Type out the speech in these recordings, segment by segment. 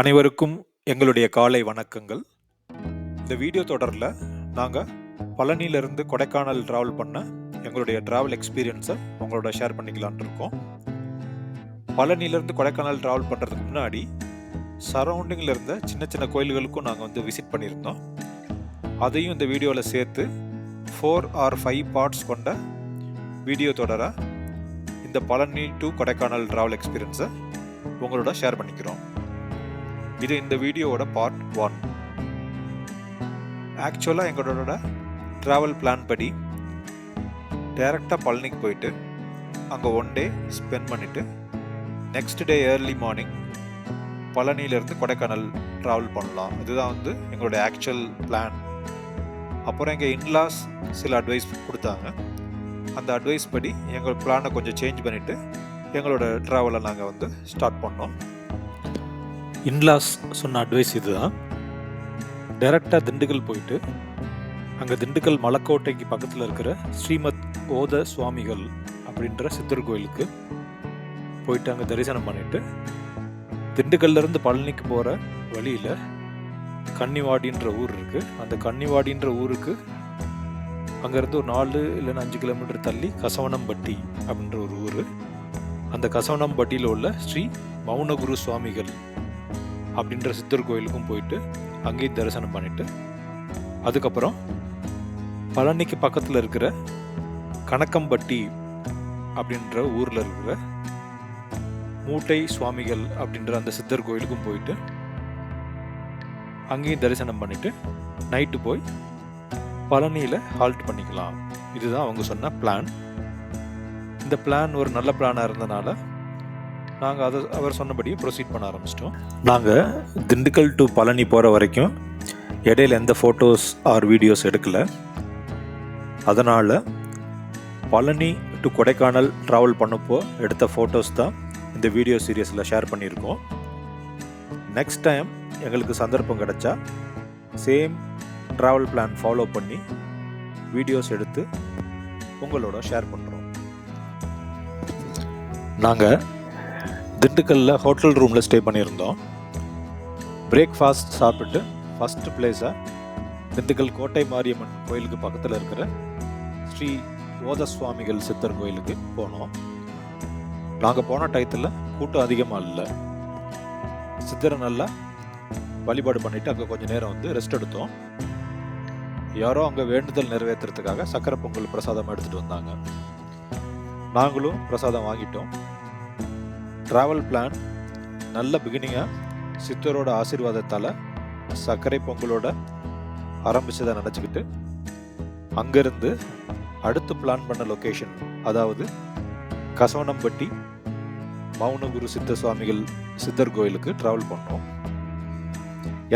அனைவருக்கும் எங்களுடைய காலை வணக்கங்கள். இந்த வீடியோ தொடரில் நாங்கள் பழனியிலிருந்து கொடைக்கானல் ட்ராவல் பண்ண எங்களுடைய ட்ராவல் எக்ஸ்பீரியன்ஸை உங்களோட ஷேர் பண்ணிக்கலான் இருக்கோம். பழனியிலேருந்து கொடைக்கானல் ட்ராவல் பண்ணுறதுக்கு முன்னாடி சரௌண்டிங்கில் இருந்த சின்ன சின்ன கோயில்களுக்கும் நாங்கள் வந்து விசிட் பண்ணியிருந்தோம். அதையும் இந்த வீடியோவில் சேர்த்து ஃபோர் ஆர் ஃபைவ் பார்ட்ஸ் கொண்ட வீடியோ தொடர இந்த பழனி டு கொடைக்கானல் ட்ராவல் எக்ஸ்பீரியன்ஸை உங்களோட ஷேர் பண்ணிக்கிறோம். இது இந்த வீடியோவோட பார்ட் ஒன் ஆக்சுவலாக எங்களோட ட்ராவல் பிளான் படி டைரெக்டாக பழனிக்கு போயிட்டு அங்கே ஒன் டே ஸ்பெண்ட் பண்ணிவிட்டு நெக்ஸ்ட் டே ஏர்லி மார்னிங் பழனியிலேருந்து கொடைக்கானல் ட்ராவல் பண்ணலாம். இதுதான் வந்து எங்களோட ஆக்சுவல் பிளான் அப்புறம் எங்கள் இன்லாஸ் சில அட்வைஸ் கொடுத்தாங்க. அந்த அட்வைஸ் படி எங்கள் பிளானை கொஞ்சம் சேஞ்ச் பண்ணிவிட்டு எங்களோட ட்ராவலை நாங்கள் வந்து ஸ்டார்ட் பண்ணோம். இன்லாஸ் சொன்ன அட்வைஸ் இதுதான். டைரெக்டாக திண்டுக்கல் போயிட்டு அங்கே திண்டுக்கல் மலைக்கோட்டைக்கு பக்கத்தில் இருக்கிற ஸ்ரீமத் ஓத சுவாமிகள் அப்படின்ற சித்தர் கோயிலுக்கு போயிட்டு அங்கே தரிசனம் பண்ணிட்டு திண்டுக்கல்லேருந்து பழனிக்கு போகிற வழியில் கன்னிவாடின்ற ஊர் இருக்குது அந்த கன்னிவாடின்ற ஊருக்கு அங்கேருந்து ஒரு நாலு இல்லைன்னா அஞ்சு கிலோமீட்டர் தள்ளி கசவனம்பட்டி அப்படின்ற ஒரு ஊர். அந்த கசவனம்பட்டியில் உள்ள ஸ்ரீ மௌனகுரு சுவாமிகள் அப்படின்ற சித்தர் கோயிலுக்கும் போயிட்டு அங்கேயும் தரிசனம் பண்ணிட்டு அதுக்கப்புறம் பழனிக்கு பக்கத்தில் இருக்கிற கணக்கம்பட்டி அப்படின்ற ஊரில் இருக்கிற மூட்டை சுவாமிகள் அப்படின்ற அந்த சித்தர் கோயிலுக்கும் போயிட்டு அங்கேயும் தரிசனம் பண்ணிவிட்டு நைட்டு போய் பழனியில் ஹால்ட் பண்ணிக்கலாம். இதுதான் அவங்க சொன்ன பிளான் இந்த பிளான் ஒரு நல்ல பிளானாக இருந்தனால நாங்கள் அதை அவர் சொன்னபடியே ப்ரொசீட் பண்ண ஆரம்பிச்சிட்டோம். நாங்கள் திண்டுக்கல் டு பழனி போகிற வரைக்கும் இடையில எந்த ஃபோட்டோஸ் ஆர் வீடியோஸ் எடுக்கலை. அதனால் பழனி டு கொடைக்கானல் ட்ராவல் பண்ணப்போ எடுத்த ஃபோட்டோஸ் தான் இந்த வீடியோ சீரியஸில் ஷேர் பண்ணியிருக்கோம். நெக்ஸ்ட் டைம் எங்களுக்கு சந்தர்ப்பம் கிடைச்சா சேம் ட்ராவல் பிளான் ஃபாலோ பண்ணி வீடியோஸ் எடுத்து உங்களோட ஷேர் பண்ணுறோம் நாங்கள் திண்டுக்கல்லில் ஹோட்டல் ரூமில் ஸ்டே பண்ணியிருந்தோம். பிரேக்ஃபாஸ்ட் சாப்பிட்டு ஃபஸ்ட்டு பிளேஸாக திண்டுக்கல் கோட்டை மாரியம்மன் கோயிலுக்கு பக்கத்தில் இருக்கிற ஸ்ரீ ஓத சுவாமிகள் சித்தர் கோயிலுக்கு போனோம். நாங்கள் போன டயத்தில் கூட்டம் அதிகமாக இல்லை. சித்தரை நல்லா வழிபாடு பண்ணிவிட்டு அங்கே கொஞ்சம் நேரம் வந்து ரெஸ்ட் எடுத்தோம். யாரோ அங்கே வேண்டுதல் நிறைவேற்றுறதுக்காக சக்கரை பொங்கல் பிரசாதம் எடுத்துகிட்டு வந்தாங்க. நாங்களும் பிரசாதம் வாங்கிட்டோம். ட்ராவல் பிளான் நல்ல பிகினிங்காக சித்தரோட ஆசீர்வாதத்தால் சர்க்கரை பொங்கலோட ஆரம்பித்ததை நினச்சிக்கிட்டு அங்கேருந்து அடுத்து பிளான் பண்ண லொக்கேஷன் அதாவது கசவனம்பட்டி மௌனகுரு சித்த சுவாமிகள் சித்தர் கோயிலுக்கு ட்ராவல் பண்ணோம்.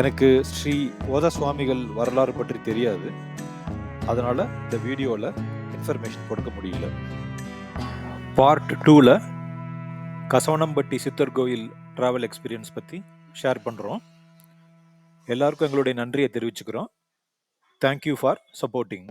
எனக்கு ஸ்ரீ ஓத சுவாமிகள் வரலாறு பற்றி தெரியாது. அதனால் இந்த வீடியோவில் இன்ஃபர்மேஷன் கொடுக்க முடியல. பார்ட் டூவில் கசவனம்பட்டி சித்தர் கோயில் ட்ராவல் எக்ஸ்பீரியன்ஸ் பற்றி ஷேர் பண்ணுறோம் எல்லாருக்கும் எங்களுடைய நன்றியை தெரிவிச்சுக்கிறோம். Thank you for supporting